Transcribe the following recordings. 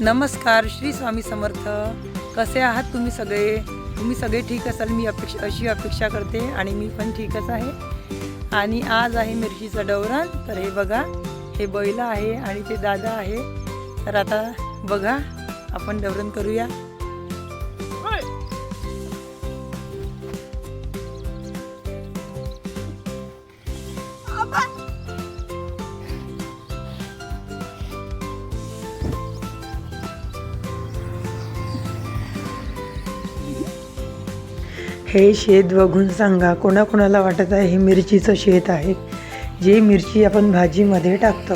नमस्कार श्री स्वामी समर्थ. कसे आहात तुम्ही सगळे? तुम्ही सगळे ठीक असाल? मी अपेक्षा अशी अपेक्षा करते आणि मी पण ठीकच आहे. आणि आज आहे मिरचीचं डवरण तर हे बघा हे बैल आहे आणि ते दादा आहे. तर आता बघा आपण डवरण करूया. हे शेत बघून सांगा कोणाकोणाला वाटत आहे हे मिरचीचं शेत आहे? जे मिरची आपण भाजीमध्ये टाकतो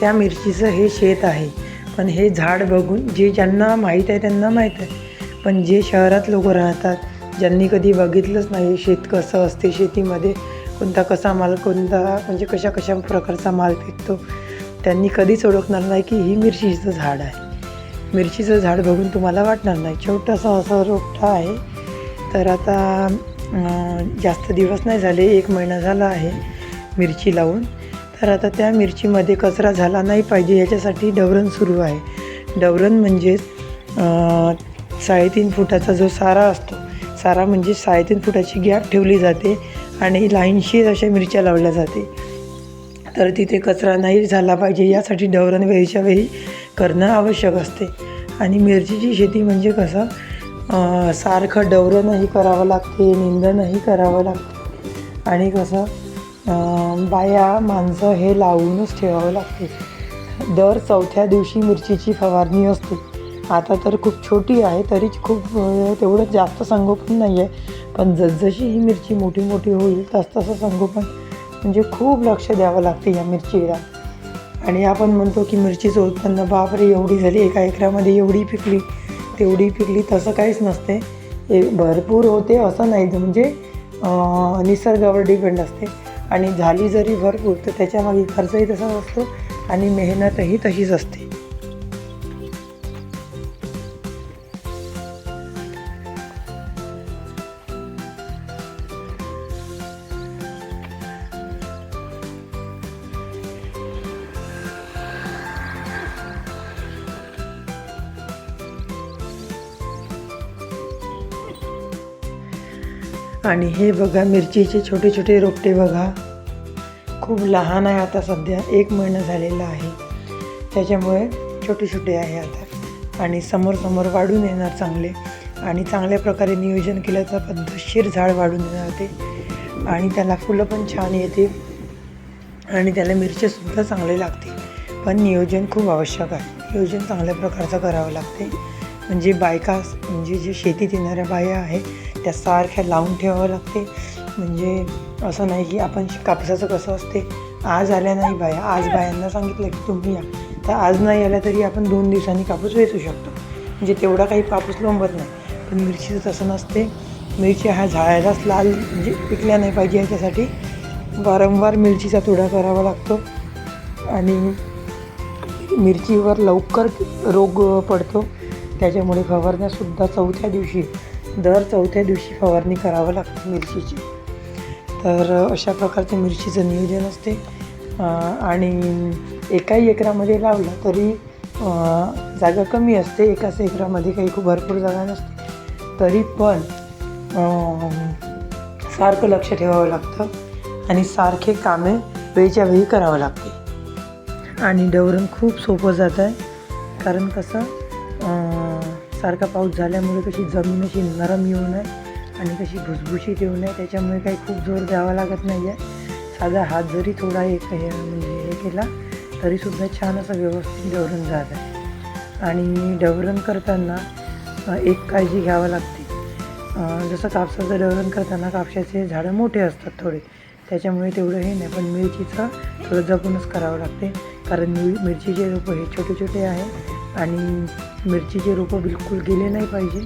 त्या मिरचीचं हे शेत आहे. पण हे झाड बघून जे ज्यांना माहीत आहे त्यांना माहीत आहे. पण जे शहरात लोक राहतात ज्यांनी कधी बघितलंच नाही शेत कसं असते शेतीमध्ये कोणता कसा माल कोणता म्हणजे कशा कशा प्रकारचा माल पिकतो त्यांनी कधीच ओळखणार नाही की ही मिरचीचं झाड आहे. मिरचीचं झाड बघून तुम्हाला वाटणार नाही. छोटंसं असं रोपटा आहे. तर आता जास्त दिवस नाही झाले एक महिना झाला आहे मिरची लावून. तर आता त्या मिरचीमध्ये कचरा झाला नाही पाहिजे याच्यासाठी डवरण सुरू आहे. डवरण म्हणजेच साडेतीन फुटाचा जो सारा असतो सारा म्हणजे साडेतीन फुटाची गॅप ठेवली जाते आणि लाईनशी अशा मिरच्या लावल्या जाते. तर तिथे कचरा नाही झाला पाहिजे यासाठी डवरण वेळीच्या वेळी करणं आवश्यक असते. आणि मिरचीची शेती म्हणजे कसं सारखं डवरणंही करावं लागते निंदणही करावं लागते. आणि कसं बाया माणसं हे लावूनच ठेवावं लागते. दर चौथ्या दिवशी मिरचीची फवारणी असते. आता तर खूप छोटी आहे तरी खूप तेवढं जास्त संगोपन नाही आहे पण जसजशी ही मिरची मोठी मोठी होईल तसतसं संगोपन म्हणजे खूप लक्ष द्यावं लागते या मिरचीला. आणि आपण म्हणतो की मिरचीचं उत्पन्न बापरे एवढी झाली एका एकरामध्ये एवढी पिकली. तेवढी पिकली तसं काहीच नसते. ए भरपूर होते असं नाही म्हणजे निसर्गावर डिपेंड असते. आणि झाली जरी भरपूर तर त्याच्यामागे खर्चही तसाच असतो आणि मेहनतही तशीच असते. आणि हे बघा मिरचीचे छोटे छोटे रोपटे बघा. खूप लहान आहे आता सध्या एक महिना झालेला आहे. त्याच्यामुळे छोटे छोटे आहे आता. आणि समोर समोर वाढून येणार चांगले. आणि चांगल्या प्रकारे नियोजन केलं तर पद्धतशीर झाड वाढून येणार ते. आणि त्याला फुलं पण छान येते आणि त्याला मिरचीसुद्धा चांगले लागते पण नियोजन खूप आवश्यक आहे. नियोजन चांगल्या प्रकारचं करावं लागते. म्हणजे बायका म्हणजे जे शेतीत येणाऱ्या बाया आहे त्या सारख्या लावून ठेवावं लागते. म्हणजे असं नाही की आपण कापसाचं कसं असते आज आल्या नाही बाया. आज बायांना सांगितलं की तुम्ही या. तर आज नाही आल्या तरी आपण दोन दिवसांनी कापूस वेचू शकतो. म्हणजे तेवढा काही कापूस लोंबत नाही. पण मिरचीचं तसं नसते. मिरची हा झाडालाच लाल म्हणजे पिकल्या नाही पाहिजे याच्यासाठी वारंवार मिरचीचा तुडा करावा लागतो. आणि मिरचीवर लवकर रोग पडतो. त्याच्यामुळे फवारण्यासुद्धा चौथ्या दिवशी दर चौथ्या दिवशी फवारणी करावं लागते मिरचीची. तर अशा प्रकारचं मिरचीचं नियोजन असते. आणि एकाही एकरामध्ये लावलं तरी जागा कमी असते. एकाच एकरामध्ये काही खूप भरपूर जागा नसते. तरी पण सारखं लक्ष ठेवावं लागतं आणि सारखे कामे वेळच्या वेळी करावं लागते. आणि डवरण खूप सोपं जात आहे. कारण कसं सारखा पाऊस झाल्यामुळे कशी जमीन अशी नरम येऊ नये आणि कशी भुसभुशीत येऊ नये त्याच्यामुळे काही खूप जोर द्यावा लागत नाही आहे साधा हात जरी थोडा एक हे म्हणजे हे केला तरीसुद्धा छान असं व्यवस्थित डवरण जात आहे आणि डवरण करताना एक काळजी घ्यावं लागते. जसं कापसाचं डवरण करताना कापसाचे झाडं मोठे असतात थोडे त्याच्यामुळे तेवढं हे नाही पण मिरचीचं थोडं जपूनच करावं लागते. कारण मिर मिरचीचे रोपं हे छोटे छोटे आहे आणि मिरचीचे रोपं बिलकुल गेले नाही पाहिजे.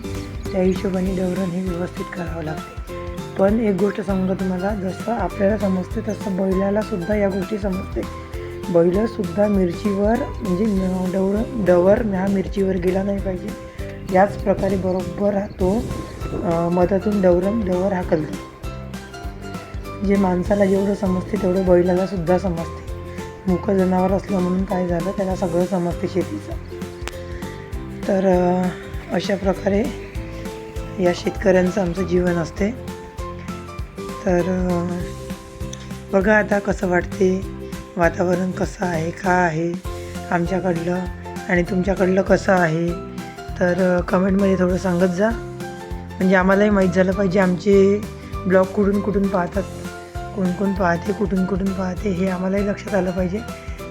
त्या हिशोबाने डवरण हे व्यवस्थित करावं लागते. पण एक गोष्ट सांगतो तुम्हाला जसं आपल्याला समजते तसं बैलाला सुद्धा या गोष्टी समजते. बैलसुद्धा मिरचीवर म्हणजे डवर डवर ह्या मिरचीवर गेला नाही पाहिजे. याच प्रकारे बरोबर तो मधातून डवरण डवर हाकलतो जे माणसाला जेवढं समजते तेवढं बैलाला सुद्धा समजते. मुकं जनावर असलं म्हणून काय झालं त्याला सगळं समजते शेतीचं. तर अशा प्रकारे या शेतकऱ्यांचं आमचं जीवन असते. तर बघा आता कसं वाटते वातावरण कसं आहे का आहे आमच्याकडलं आणि तुमच्याकडलं कसं आहे. तर कमेंटमध्ये थोडं सांगत जा. म्हणजे आम्हालाही माहीत झालं पाहिजे आमचे ब्लॉग कुठून कुठून पाहतात. कोण कोण पाहते कुठून कुठून पाहते हे आम्हालाही लक्षात आलं पाहिजे.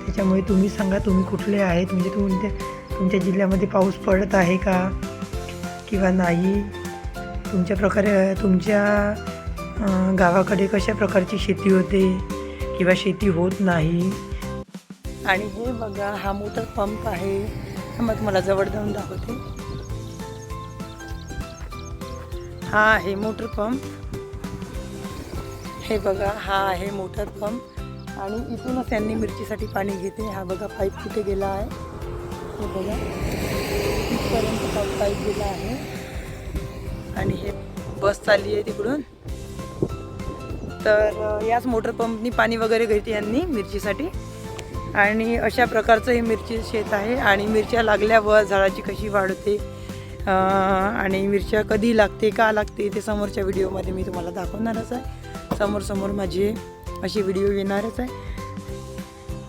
त्याच्यामुळे तुम्ही सांगा तुम्ही कुठले आहेत? म्हणजे तुमच्या तुमच्या जिल्ह्यामध्ये पाऊस पडत आहे का? किंवा नाही? तुमच्या प्रकारे तुमच्या गावाकडे कशा प्रकारची शेती होते? किंवा शेती होत नाही? आणि हे बघा हा मोटर पंप आहे. मग मला जवळ जाऊन दाखवते. हा आहे मोटर पंप. हे बघा हा आहे मोटर पंप आणि इथूनच त्यांनी मिरचीसाठी पाणी घेते. हा बघा पाईप कुठे गेला आहे? हे बघा. इथपर्यंत पाईप गेला आहे. आणि हे बस चालली आहे तिकडून. तर याच मोटर पंपनी पाणी वगैरे घेते यांनी मिरचीसाठी. आणि अशा प्रकारचं हे मिरची शेत आहे. आणि मिरच्या लागल्यावर झाडाची कशी वाढते आणि मिरच्या कधी लागते का लागते ते समोरच्या व्हिडिओमध्ये मी तुम्हाला दाखवणारच आहे. समोर समोर माझी अशी व्हिडिओ येणारच आहे.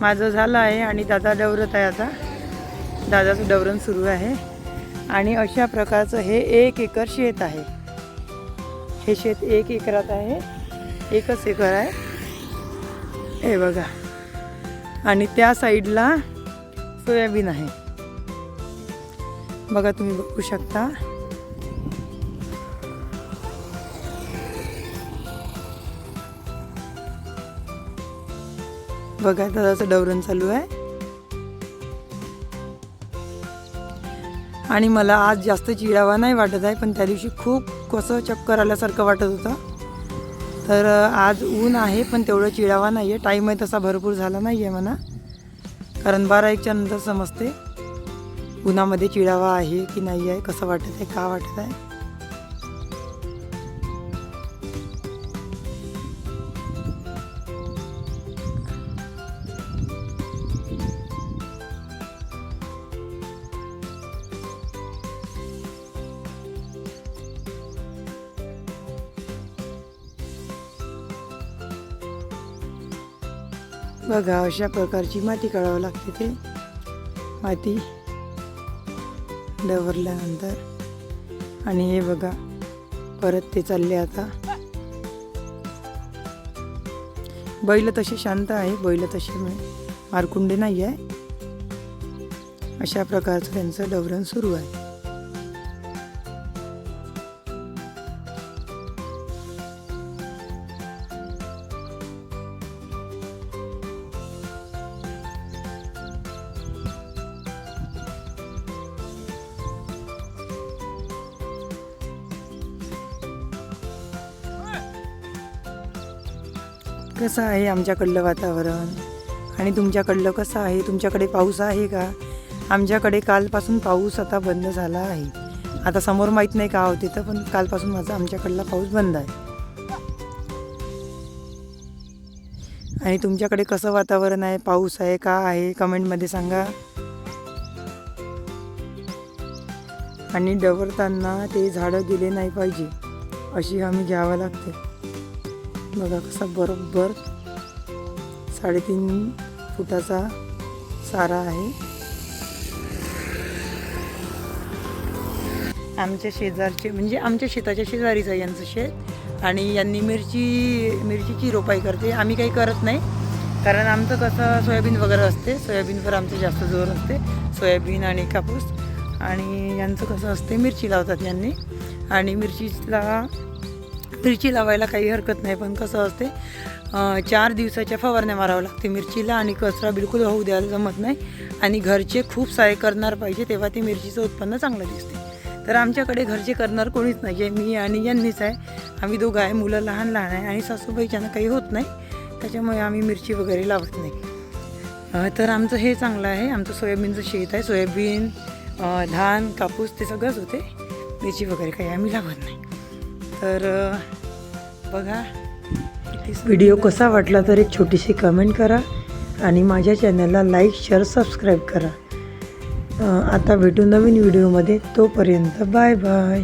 माझं झालं आहे आणि दादा डवरत आहे आता. दादाचं डवरण सुरू आहे. आणि अशा प्रकारचं हे एक एकर शेत आहे. हे शेत एक एकरात आहे. एकच एकर आहे. हे बघा. आणि त्या साईडला सोयाबीन आहे. बघा तुम्ही बघू शकता. बघा दादाचं डवरण चालू आहे. आणि मला आज जास्त चिडावा नाही वाटत आहे पण त्या दिवशी खूप कसं चक्कर आल्यासारखं वाटत होतं. तर आज ऊन आहे पण तेवढं चिडावा नाही आहे टाईम आहे तसा भरपूर झाला नाही आहे म्हणा. कारण बारा एकच्या नंतर समजते उन्हामध्ये चिडावा आहे की नाही आहे कसं वाटत आहे का वाटत आहे. बघा अशा प्रकारची माती काढावं लागते ते. माती डवरल्यानंतर आणि हे बघा परत ते चालले आता. बैल तसे शांत आहे बैल तसे म्हणजे मारकुंडे नाही आहे अशा प्रकारचं त्यांचं डवरण सुरू आहे. कसं आहे आमच्याकडलं वातावरण? आणि तुमच्याकडलं कसं आहे? तुमच्याकडे पाऊस आहे का? आमच्याकडे कालपासून पाऊस आता बंद झाला आहे. आता समोर माहीत नाही का होते तर पण कालपासून माझा आमच्याकडला पाऊस बंद आहे. आणि तुमच्याकडे कसं वातावरण आहे? पाऊस आहे का आहे? कमेंटमध्ये सांगा. आणि डवरताना ते झाडं गेले नाही पाहिजे अशी हमी घ्यावं लागते. बघा कसा बरोबर साडेतीन फुटाचा सारा आहे. आमच्या शेजारचे म्हणजे आमच्या शेताच्या शेजारीच आहे यांचं शेत. आणि यांनी मिरची मिरचीची रोपाई करते. आम्ही काही करत नाही. कारण आमचं कसं सोयाबीन वगैरे असते. सोयाबीनवर आमचं जास्त जोर असते. सोयाबीन आणि कापूस. आणि यांचं कसं असते मिरची लावतात यांनी. आणि मिरचीला मिरची लावायला काही हरकत नाही पण कसं असते चार दिवसाच्या फवारण्या मारावं लागते. मिरचीला आणि कचरा बिलकुल होऊ द्यायला जमत नाही आणि घरचे खूप सारे करणार पाहिजे तेव्हा ते मिरचीचं उत्पन्न चांगलं दिसते. तर आमच्याकडे घरचे करणार कोणीच नाही आहे मी आणि यांनीच आहे. आम्ही दोघं आहे मुलं लहान लहान आहे आणि सासूबाईच्यानं काही होत नाही त्याच्यामुळे आम्ही मिरची वगैरे लावत नाही. तर आमचं हे चांगलं आहे आमचं सोयाबीनचं शेत आहे सोयाबीन धान कापूस ते सगळंच होते. मिरची वगैरे काही आम्ही लावत नाही. तर बघा. व्हिडिओ कसा वाटला तर एक छोटीशी कमेंट करा आणि माझ्या चॅनलला लाईक शेअर सबस्क्राईब करा. आता भेटू नवीन व्हिडिओमध्ये तोपर्यंत बाय बाय